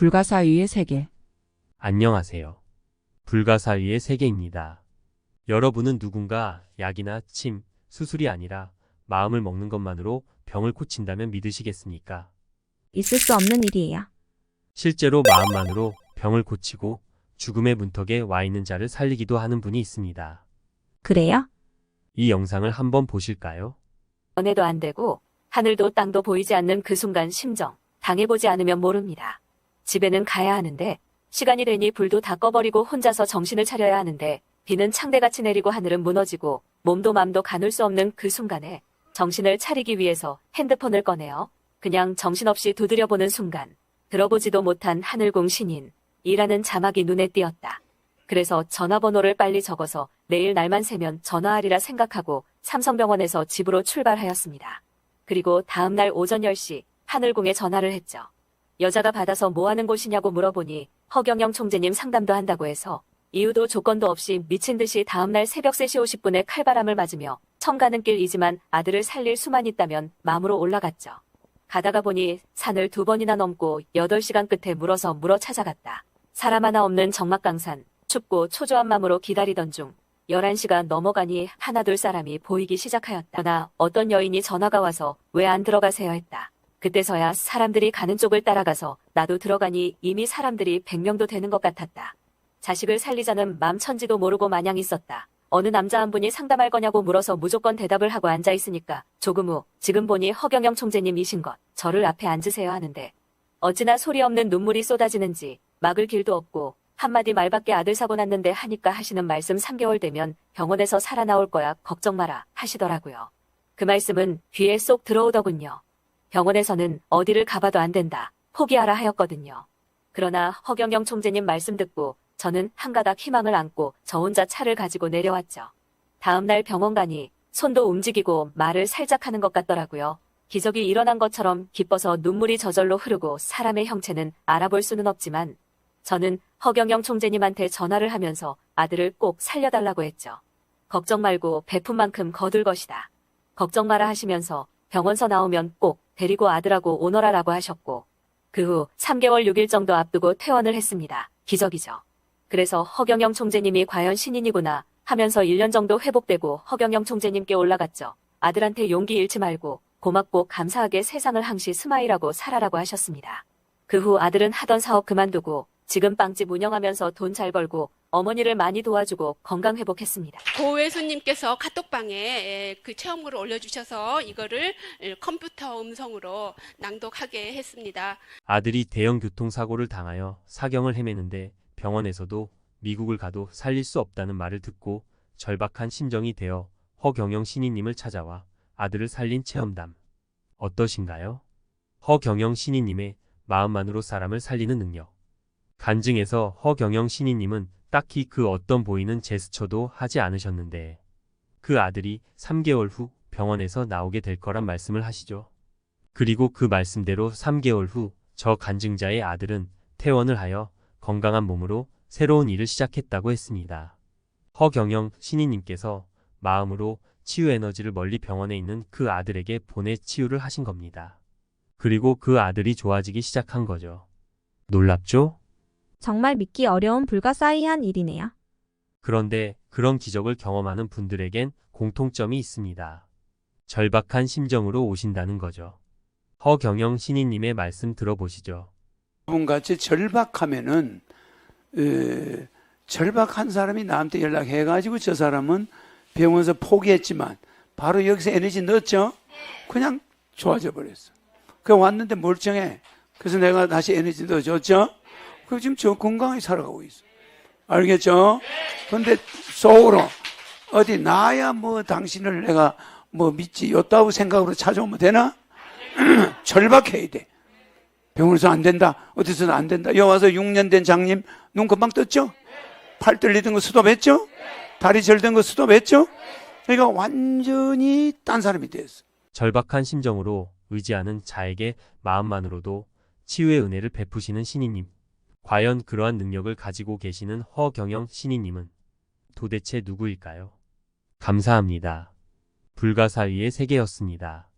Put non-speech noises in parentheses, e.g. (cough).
불가사의의 세계. 안녕하세요. 불가사의의 세계입니다. 여러분은 누군가 약이나 침, 수술이 아니라 마음을 먹는 것만으로 병을 고친다면 믿으시겠습니까? 있을 수 없는 일이에요. 실제로 마음만으로 병을 고치고 죽음의 문턱에 와 있는 자를 살리기도 하는 분이 있습니다. 그래요? 이 영상을 한번 보실까요? 연애도 안 되고 하늘도 땅도 보이지 않는 그 순간 심정 당해보지 않으면 모릅니다. 집에는 가야 하는데 시간이 되니 불도 다 꺼버리고 혼자서 정신을 차려야 하는데 비는 창대같이 내리고 하늘은 무너지고 몸도 맘도 가눌 수 없는 그 순간에 정신을 차리기 위해서 핸드폰을 꺼내요. 그냥 정신없이 두드려보는 순간 들어보지도 못한 하늘공 신인 이라는 자막이 눈에 띄었다. 그래서 전화번호를 빨리 적어서 내일 날만 새면 전화하리라 생각하고 삼성병원에서 집으로 출발하였습니다. 그리고 다음날 오전 10시 하늘공에 전화를 했죠. 여자가 받아서 뭐 하는 곳이냐고 물어보니 허경영 총재님 상담도 한다고 해서 이유도 조건도 없이 미친 듯이 다음날 새벽 3시 50분에 칼바람을 맞으며 청 가는 길이지만 아들을 살릴 수만 있다면 마음으로 올라갔죠. 가다가 보니 산을 두 번이나 넘고 8시간 끝에 물어서 물어 찾아갔다. 사람 하나 없는 정막강산, 춥고 초조한 마음으로 기다리던 중 11시가 넘어가니 하나둘 사람이 보이기 시작하였다. 어떤 여인이 전화가 와서 왜 안 들어가세요 했다. 그때서야 사람들이 가는 쪽을 따라가서 나도 들어가니 이미 사람들이 100명도 되는 것 같았다. 자식을 살리자는 맘 천지도 모르고 마냥 있었다. 어느 남자 한 분이 상담할 거냐고 물어서 무조건 대답을 하고 앉아 있으니까 조금 후 지금 보니 허경영 총재님이신 것 저를 앞에 앉으세요 하는데 어찌나 소리 없는 눈물이 쏟아지는지 막을 길도 없고 한마디 말밖에 아들 사고 났는데 하니까 하시는 말씀 3개월 되면 병원에서 살아나올 거야 걱정 마라 하시더라고요. 그 말씀은 귀에 쏙 들어오더군요. 병원에서는 어디를 가봐도 안 된다 포기하라 하였거든요. 그러나 허경영 총재님 말씀 듣고 저는 한가닥 희망을 안고 저 혼자 차를 가지고 내려왔죠. 다음날 병원 가니 손도 움직이고 말을 살짝 하는 것 같더라고요. 기적이 일어난 것처럼 기뻐서 눈물이 저절로 흐르고 사람의 형체는 알아볼 수는 없지만 저는 허경영 총재님한테 전화를 하면서 아들을 꼭 살려달라고 했죠. 걱정 말고 베푼 만큼 거둘 것이다. 걱정 마라 하시면서 병원서 나오면 꼭 데리고 아들하고 오너라라고 하셨고 그 후 3개월 6일 정도 앞두고 퇴원을 했습니다. 기적이죠. 그래서 허경영 총재님이 과연 신인이구나 하면서 1년 정도 회복되고 허경영 총재님께 올라갔죠. 아들한테 용기 잃지 말고 고맙고 감사하게 세상을 항시 스마일하고 살아라고 하셨습니다. 그 후 아들은 하던 사업 그만두고 지금 빵집 운영하면서 돈 잘 벌고 어머니를 많이 도와주고 건강 회복했습니다. 고회수님께서 카톡방에 예, 그 체험글을 올려주셔서 이거를 예, 컴퓨터 음성으로 낭독하게 했습니다. 아들이 대형 교통사고를 당하여 사경을 헤매는데 병원에서도 미국을 가도 살릴 수 없다는 말을 듣고 절박한 심정이 되어 허경영 신이님을 찾아와 아들을 살린 체험담. 어떠신가요? 허경영 신이님의 마음만으로 사람을 살리는 능력. 간증에서 허경영 신이님은 딱히 그 어떤 보이는 제스처도 하지 않으셨는데 그 아들이 3개월 후 병원에서 나오게 될 거란 말씀을 하시죠. 그리고 그 말씀대로 3개월 후 저 간증자의 아들은 퇴원을 하여 건강한 몸으로 새로운 일을 시작했다고 했습니다. 허경영 신이님께서 마음으로 치유 에너지를 멀리 병원에 있는 그 아들에게 보내 치유를 하신 겁니다. 그리고 그 아들이 좋아지기 시작한 거죠. 놀랍죠? 정말 믿기 어려운 불가사의한 일이네요. 그런데 그런 기적을 경험하는 분들에겐 공통점이 있습니다. 절박한 심정으로 오신다는 거죠. 허경영 신이님의 말씀 들어보시죠. 분같이 절박하면은 에, 절박한 사람이 나한테 연락해가지고 저 사람은 병원에서 포기했지만 바로 여기서 에너지 넣었죠. 그냥 좋아져 버렸어. 그 왔는데 멀쩡해. 그래서 내가 다시 에너지 넣어줬죠. 그 지금 저 건강히 살아가고 있어. 알겠죠? 근데 속으로 어디 나야 뭐 당신을 내가 뭐 믿지 요따구 생각으로 찾아오면 되나? (clears throat) 절박해야 돼. 병원에서 안 된다. 어디서도 안 된다. 여기 와서 6년 된 장님 눈 금방 떴죠? 팔 떨리던 거 스톱했죠? 다리 절던 거 스톱했죠? 그러니까 완전히 딴 사람이 됐어. 절박한 심정으로 의지하는 자에게 마음만으로도 치유의 은혜를 베푸시는 신이님. 과연 그러한 능력을 가지고 계시는 허경영 신이님은 도대체 누구일까요? 감사합니다. 불가사의의 세계였습니다.